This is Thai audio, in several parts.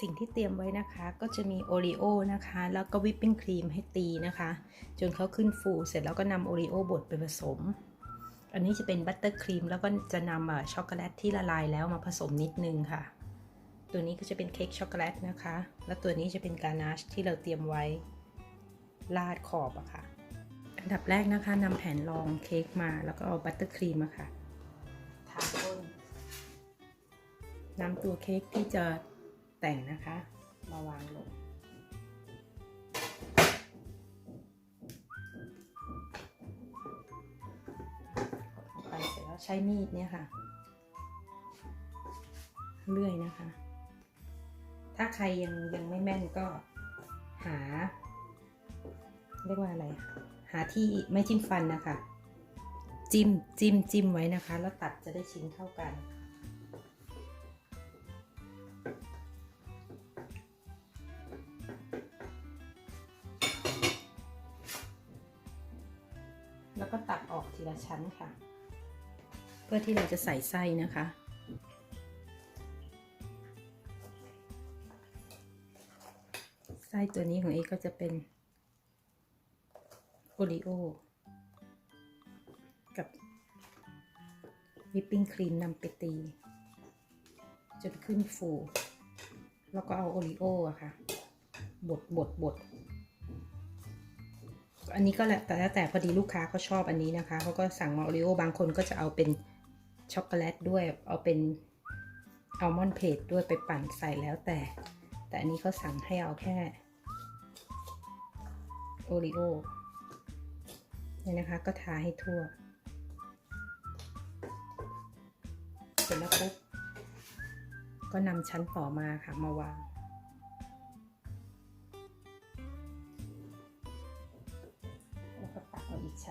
สิ่งที่เตรียมไว้นะคะก็จะมีโอรีโอนะคะ แล้วก็วิปปิ้งครีมให้ตีนะคะ จนเขาขึ้นฟูเสร็จแล้วก็นำโอรีโอบดไปผสม อันนี้จะเป็นบัตเตอร์ครีมแล้วก็จะนำอ่อช็อกโกแลตที่ละลายแล้วมาผสมนิดนึงค่ะ ตัวนี้ก็จะเป็นเค้กช็อกโกแลตนะคะ แล้วตัวนี้จะเป็นการนาชที่เราเตรียมไว้ราดขอบอะค่ะ อันดับแรกนะคะนำแผ่นรองเค้กมาแล้วก็เอาบัตเตอร์ครีมอะค่ะทาก้นนำตัวเค้กที่จะ แต่งนะคะ มาวางลงไปเสร็จแล้วใช้มีดเนี่ยค่ะ เลื่อยนะคะ ถ้าใครยังยังไม่แม่นก็หา เรียกว่าอะไร หาที่ไม่จิ้มฟันนะคะ จิ้มจิ้มจิ้มไว้นะคะ แล้วตัดจะได้ชิ้นเท่ากัน ละชั้นค่ะ เพื่อที่เราจะใส่ไส้นะคะ ไส้ตัวนี้ของเอก็จะเป็นโอรีโอกับวิปปิ้งครีมนำไปตี จนขึ้นฟู แล้วก็เอาโอรีโออะค่ะ บดบดบด อันนี้ก็แล้วแต่แล้วแต่พอดีลูกค้าเขาชอบอันนี้นะคะเขาก็สั่งมาโอรีโอบางคนก็จะเอาเป็นช็อกโกแลตด้วยเอาเป็นอัลมอนด์เพจด้วยไปปั่นใส่แล้วแต่ แต่อันนี้เขาสั่งให้เอาแค่โอรีโอเนี่ยนะคะก็ทาให้ทั่ว เสร็จแล้วปุ๊บก็นำชั้นต่อมาค่ะมาวาง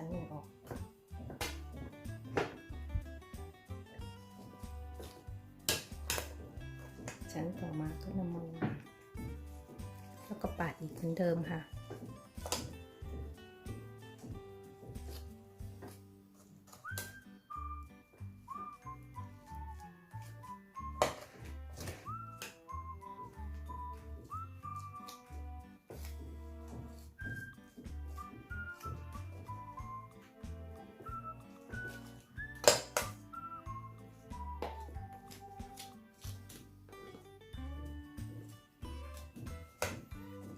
นหนึ่งออก ชั้นต่อมาก็นำมือแล้วก็ปาดอีกเหมือนเดิมค่ะ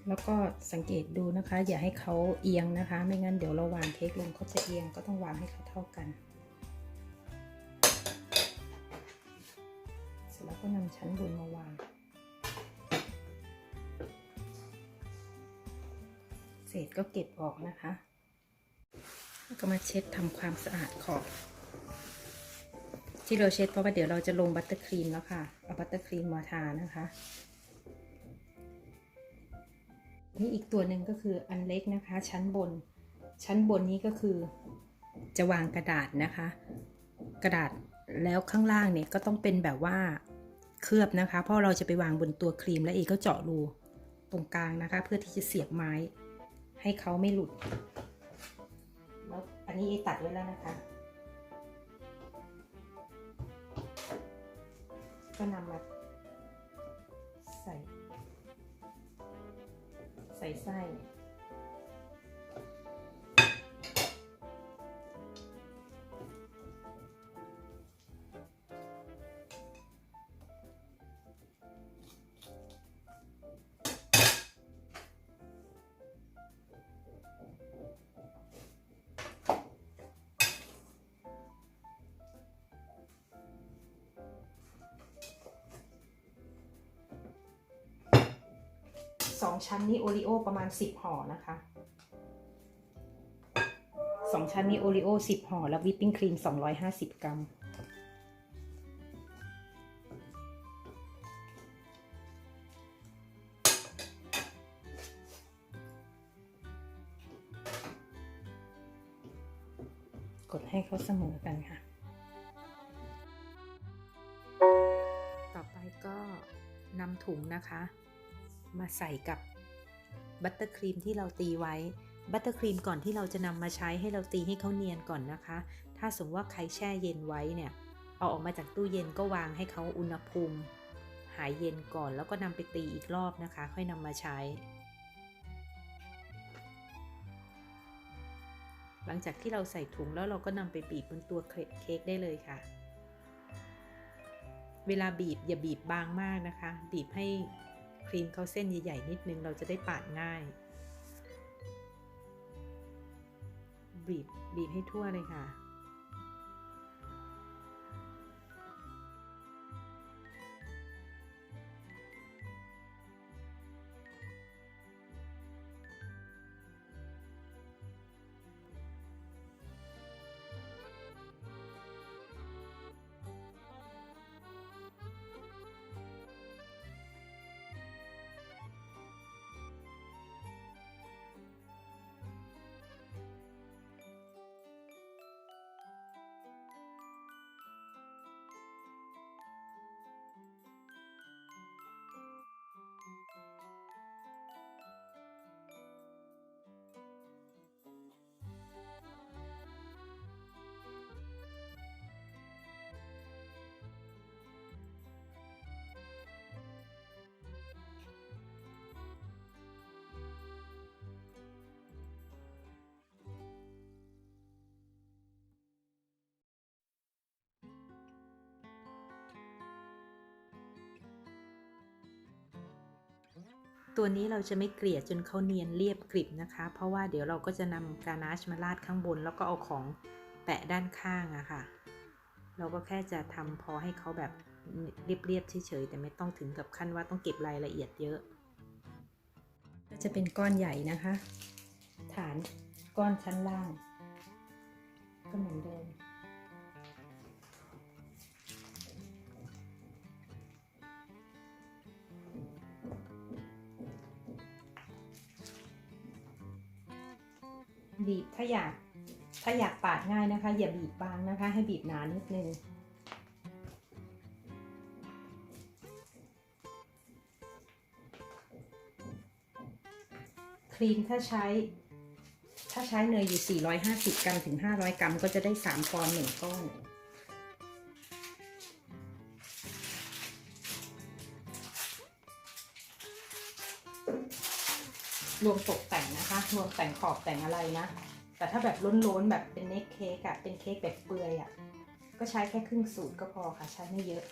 แล้วก็สังเกตดูนะคะ อย่าให้เขาเอียงนะคะ ไม่งั้นเดี๋ยวเราวางเค้กลงเขาจะเอียงก็ต้องวางให้เขาเท่ากัน เสร็จแล้วก็นำชั้นบนมาวาง เศษก็เก็บออกนะคะแล้วก็มาเช็ดทำความสะอาดขอบที่เราเช็ดเพราะว่าเดี๋ยวเราจะลงบัตเตอร์ครีมแล้วค่ะ เอาบัตเตอร์ครีมมาทานะคะ นี่อีกตัวหนึ่งก็คืออันเล็กนะคะ ชั้นบน ชั้นบนนี้ก็คือจะวางกระดาษนะคะ กระดาษแล้วข้างล่างเนี่ยก็ต้องเป็นแบบว่าเคลือบนะคะ เพราะเราจะไปวางบนตัวครีมและเอกก็เจาะรูตรงกลางนะคะ เพื่อที่จะเสียบไม้ ให้เขาไม่หลุดแล้วอันนี้เอตัดไว้แล้วนะคะ ก็นำมา ใส่ไส้ สองชั้นนี้โอริโอประมาณสิบห่อนะคะสองชั้นนี้โอริโอสิบห่อแล้ววิปปิ้งครีมสองร้อยห้าสิบกรัมกดให้เขาเสมอกันค่ะ ต่อไปก็นำถุงนะคะ มาใส่กับบัตเตอร์ครีมที่เราตีไว้บัตเตอร์ครีมก่อนที่เราจะนำมาใช้ให้เราตีให้เขาเนียนก่อนนะคะ ถ้าสมมติว่าใครแช่เย็นไว้เนี่ย เอาออกมาจากตู้เย็นก็วางให้เขาอุณหภูมิ หายเย็นก่อนแล้วก็นำไปตีอีกรอบนะคะ ค่อยนำมาใช้ หลังจากที่เราใส่ถุงแล้วเราก็นำไปบีบบนตัวเค้กได้เลยค่ะ เวลาบีบอย่าบีบบางมากนะคะ บีบให้ ครีมเขาเส้นใหญ่ๆนิดนึงเราจะได้ปาดง่าย บีบบีบให้ทั่วเลยค่ะ ตัวนี้เราจะไม่เกลี่ยจนเขาเนียนเรียบกริบนะคะ เพราะว่าเดี๋ยวเราก็จะนำกานาชมาราดข้างบน แล้วก็เอาของแปะด้านข้างอะค่ะ เราก็แค่จะทำพอให้เขาแบบเรียบๆเฉยๆแต่ไม่ต้องถึงกับขั้นว่าต้องเก็บรายละเอียดเยอะ ก็จะเป็นก้อนใหญ่นะคะ ฐานก้อนชั้นล่าง ก็เหมือนเดิม บีบถ้าอยากถ้าอยากปาดง่ายนะคะ อย่าบีบบางนะคะ ให้บีบหนานิดนึงครีมถ้าใช้ถ้าใช้เนยอยู่ 450 กรัมถึง 500 กรัม ก็จะได้ 3 ปอนด์1ก้อน รวมตกแต่งนะคะ รวมแต่งขอบแต่งอะไรนะ แต่ถ้าแบบล้นๆแบบเป็นเนคเค้กอะเป็นเค้กแบบเปลือยอะก็ใช้แค่ครึ่งสูตรก็พอค่ะ ใช้ไม่เยอะ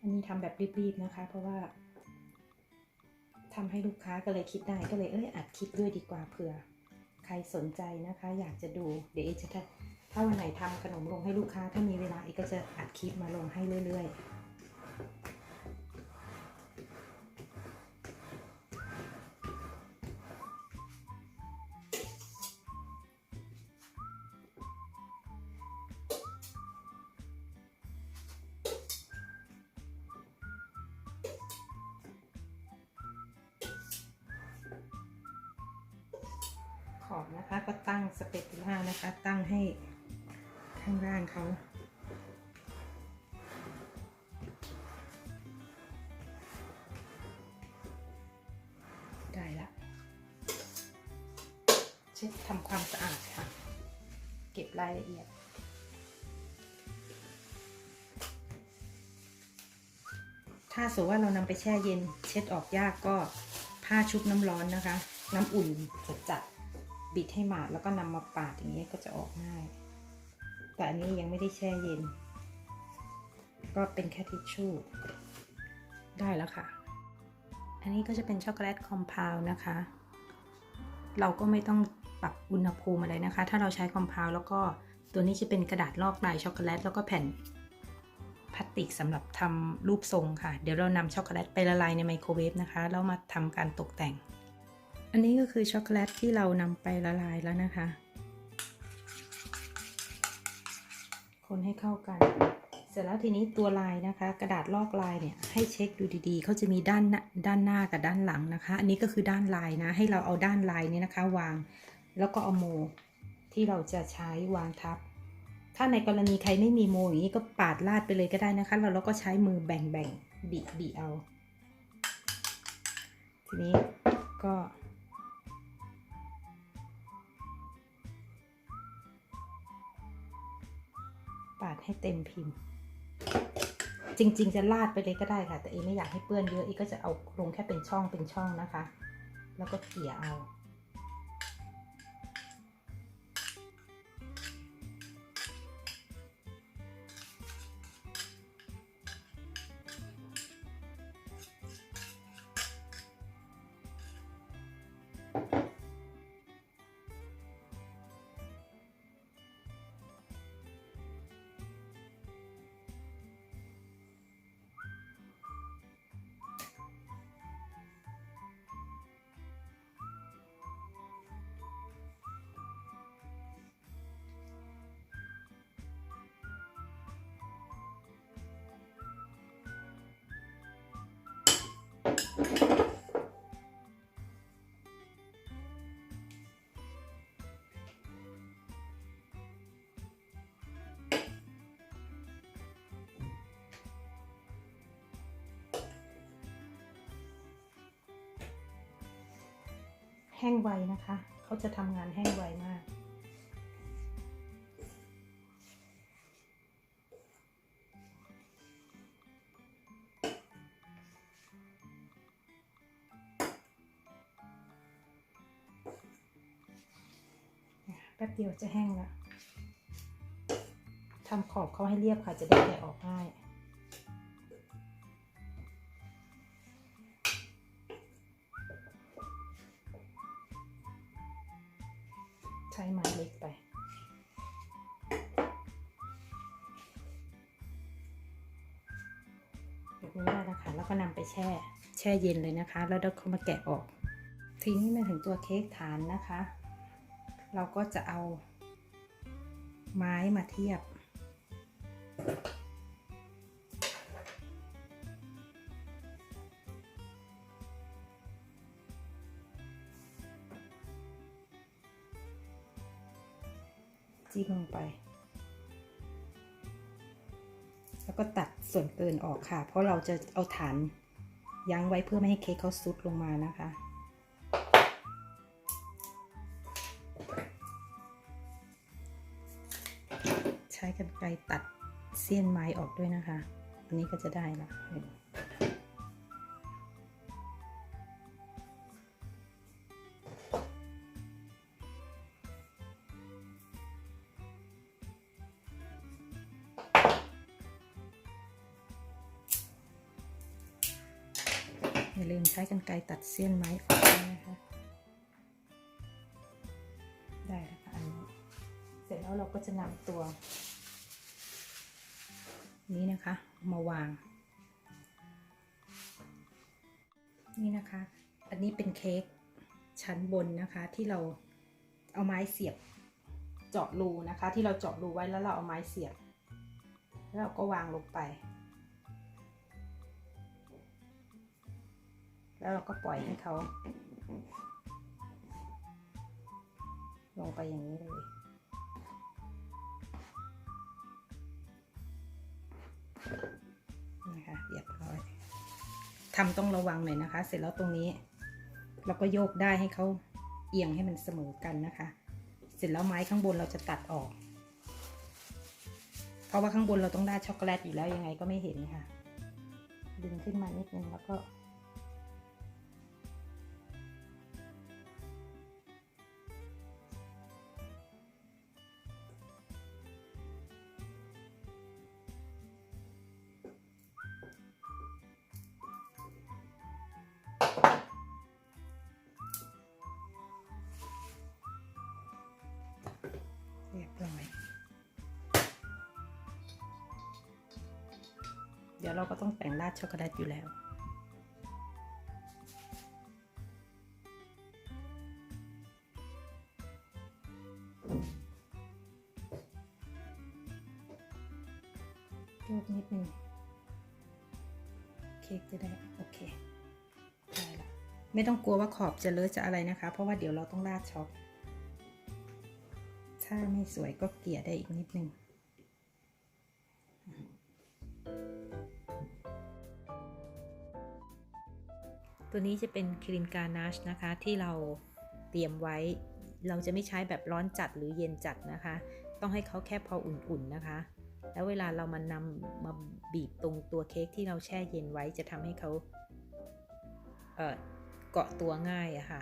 อันนี้ทำแบบรีบๆนะคะ เพราะว่าทำให้ลูกค้าก็เลยคิดได้ก็เลยเอ้ยอัดคลิปด้วยดีกว่าเผื่อ ใครสนใจนะคะ อยากจะดูเดี๋ยวเอจะ ถ้าวันไหนทำขนมลงให้ลูกค้าถ้ามีเวลาเอก็จะอัดคลิปมาลงให้เรื่อย ๆางล่างเขาได้ละ เช็ดทำความสะอาดค่ะ เก็บรายละเอียดถ้าสมมติว่าเรานำไปแช่เย็นเช็ดออกยากก็ผ้าชุบน้ำร้อนนะคะ น้ำอุ่นจัดๆบิดให้หมาดแล้วก็นำมาปาดอย่างนี้ก็จะออกง่าย แต่อันนี้ยังไม่ได้แช่เย็น ก็เป็นแค่ทิชชู่ ได้แล้วค่ะ อันนี้ก็จะเป็นช็อกโกแลตคอมเพลวนะคะ เราก็ไม่ต้องปรับอุณหภูมิอะไรนะคะ ถ้าเราใช้คอมเพลวแล้วก็ตัวนี้จะเป็นกระดาษลอกลายช็อกโกแลตแล้วก็แผ่นพลาสติกสำหรับทำรูปทรงค่ะ เดี๋ยวเรานำช็อกโกแลตไปละลายในไมโครเวฟนะคะ แล้วมาทำการตกแต่ง อันนี้ก็คือช็อกโกแลตที่เรานำไปละลายแล้วนะคะ คนให้เข้ากัน เสร็จแล้วทีนี้ตัวลายนะคะ กระดาษลอกลายเนี่ยให้เช็คดูดีๆเขาจะมีด้านน้าด้านหน้ากับด้านหลังนะคะ อันนี้ก็คือด้านลายนะ ให้เราเอาด้านลายนี้นะคะ วาง แล้วก็เอาโมที่เราจะใช้วางทับ ถ้าในกรณีใครไม่มีโมอย่างนี้ก็ปาดลาดไปเลยก็ได้นะคะเราแล้วก็ใช้มือแบ่งๆบีบีเอา ทีนี้ก็ ปาดให้เต็มพิมพ์ จริง ๆ จะลาดไปเลยก็ได้ค่ะ แต่เอไม่อยากให้เปื้อนเยอะเอก็จะเอาลงแค่เป็นช่องเป็นช่องนะคะ แล้วก็เกลี่ยเอา แห้งไวนะคะ เขาจะทำงานแห้งไวมาก แป๊บเดียวจะแห้งแล้วทำขอบเขาให้เรียบค่ะจะได้แกะออกง่าย ช้ไม้เล็กไป แบบนี้ได้แล้วค่ะแล้วก็นำไปแช่ แช่เย็นเลยนะคะ แล้วเดี๋ยวเขามาแกะออก ทีนี้มาถึงตัวเค้กฐานนะคะ เราก็จะเอาไม้มาเทียบ งไป แล้วก็ตัดส่วนเกินออกค่ะ เพราะเราจะเอาฐานยั้งไว้เพื่อไม่ให้เค้กเขาซุดลงมานะคะใช้กันไกรตัดเสี้ยนไม้ออกด้วยนะคะ อันนี้ก็จะได้ละ ไกรตัดเส้นไม้ออกด้นะคะ ได้แล้วค่ะอันนี้ เสร็จแล้วเราก็จะนำตัว นี้นะคะ มาวาง นี่นะคะ อันนี้เป็นเค้กชั้นบนนะคะที่เราเอาไม้เสียบเจาะรูนะคะ ที่เราเจาะรูไว้แล้วเราเอาไม้เสียบ แล้วเราก็วางลงไป แล้วเราก็ปล่อยให้เขา ลงไปอย่างนี้เลยนะคะเรียบร้อยทำต้องระวังหน่อยนะคะ เสร็จแล้วตรงนี้ เราก็โยกได้ให้เขาเอียงให้มันเสมอกันนะคะ เสร็จแล้วไม้ข้างบนเราจะตัดออก เพราะว่าข้างบนเราต้องได้ช็อกโกแลตอยู่แล้วยังไงก็ไม่เห็นค่ะ ดึงขึ้นมานิดนึงแล้วก็ ดี๋ยวเราก็ต้องแต่งราดช็อกโกแลตอยู่แล้วโยกนิดนึงเค้กจะได้ โอเค ได้ละไม่ต้องกลัวว่าขอบจะเลอะจะอะไรนะคะ เพราะว่าเดี๋ยวเราต้องราดช็อกถ้าไม่สวยก็เกลี่ยได้อีกนิดนึง ตัวนี้จะเป็นครีมการนาชนะคะที่เราเตรียมไว้ เราจะไม่ใช้แบบร้อนจัดหรือเย็นจัดนะคะ ต้องให้เขาแค่พออุ่นๆนะคะ แล้วเวลาเรามานำมาบีบตรงตัวเค้กที่เราแช่เย็นไว้จะทำให้เขาเอ่อเกาะตัวง่ายอะค่ะ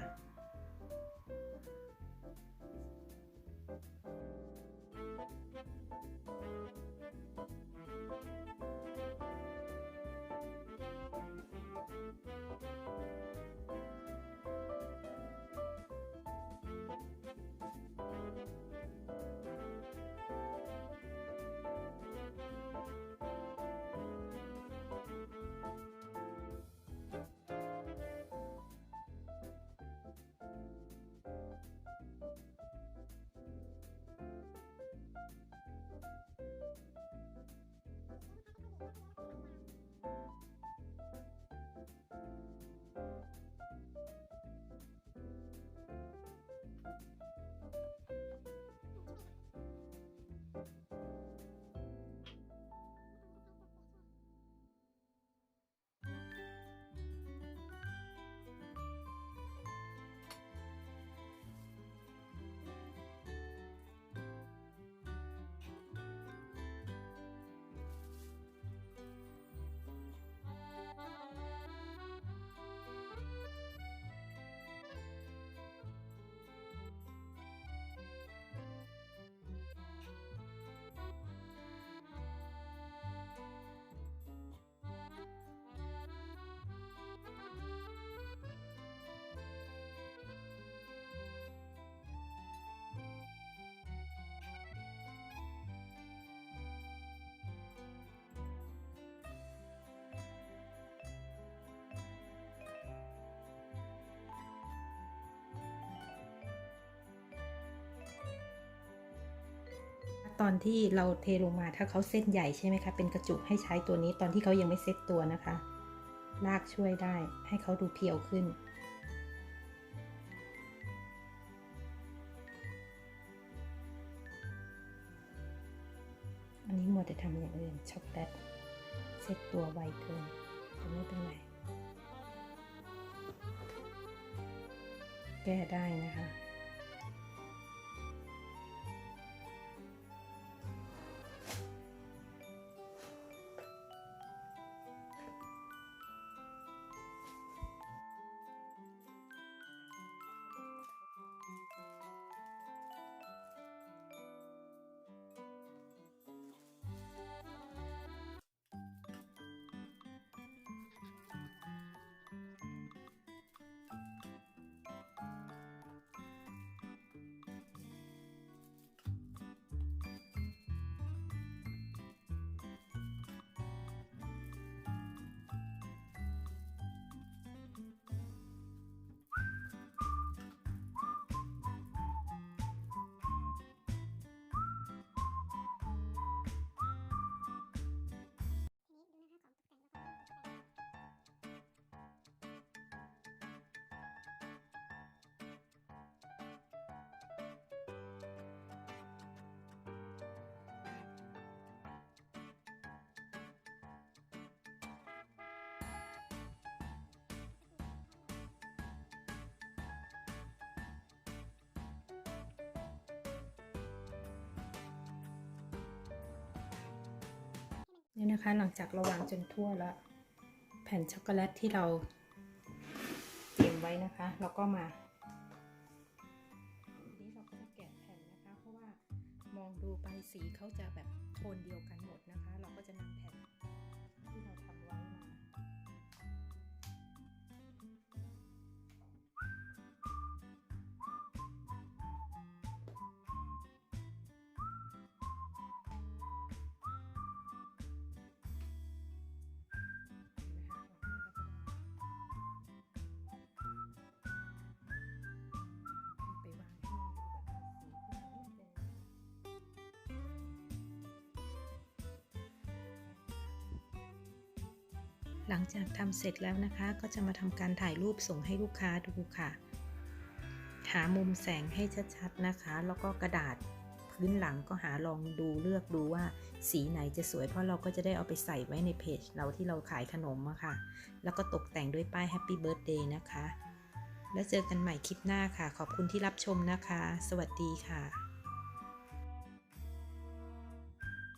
ตอนที่เราเทลงมาถ้าเขาเส้นใหญ่ใช่ไหมคะ เป็นกระจุกให้ใช้ตัวนี้ตอนที่เขายังไม่เซ็ตตัวนะคะ ลากช่วยได้ให้เขาดูเพียวขึ้น อันนี้มัวแต่ทำอย่างอื่นช็อกโกแลตเซ็ตตัวไวเกินแต่ไม่เป็นไรแก้ได้นะคะ นี่นะคะหลังจากเราวางจนทั่วแล้ว แผ่นช็อกโกแลตที่เราเตรียมไว้นะคะ เราก็มานี้เราก็จะแกะแผ่นนะคะ เพราะว่ามองดูไปสีเขาจะแบบโทนเดียวกันหมดนะคะ เราก็จะนำแผ่น หลังจากทำเสร็จแล้วนะคะ ก็จะมาทำการถ่ายรูปส่งให้ลูกค้าดูค่ะ หามุมแสงให้ชัดๆนะคะ แล้วก็กระดาษพื้นหลังก็หาลองดูเลือกดูว่าสีไหนจะสวย เพราะเราก็จะได้เอาไปใส่ไว้ในเพจเราที่เราขายขนมอะค่ะ แล้วก็ตกแต่งด้วยป้าย Happy Birthday นะคะ แล้วเจอกันใหม่คลิปหน้าค่ะ ขอบคุณที่รับชมนะคะ สวัสดีค่ะ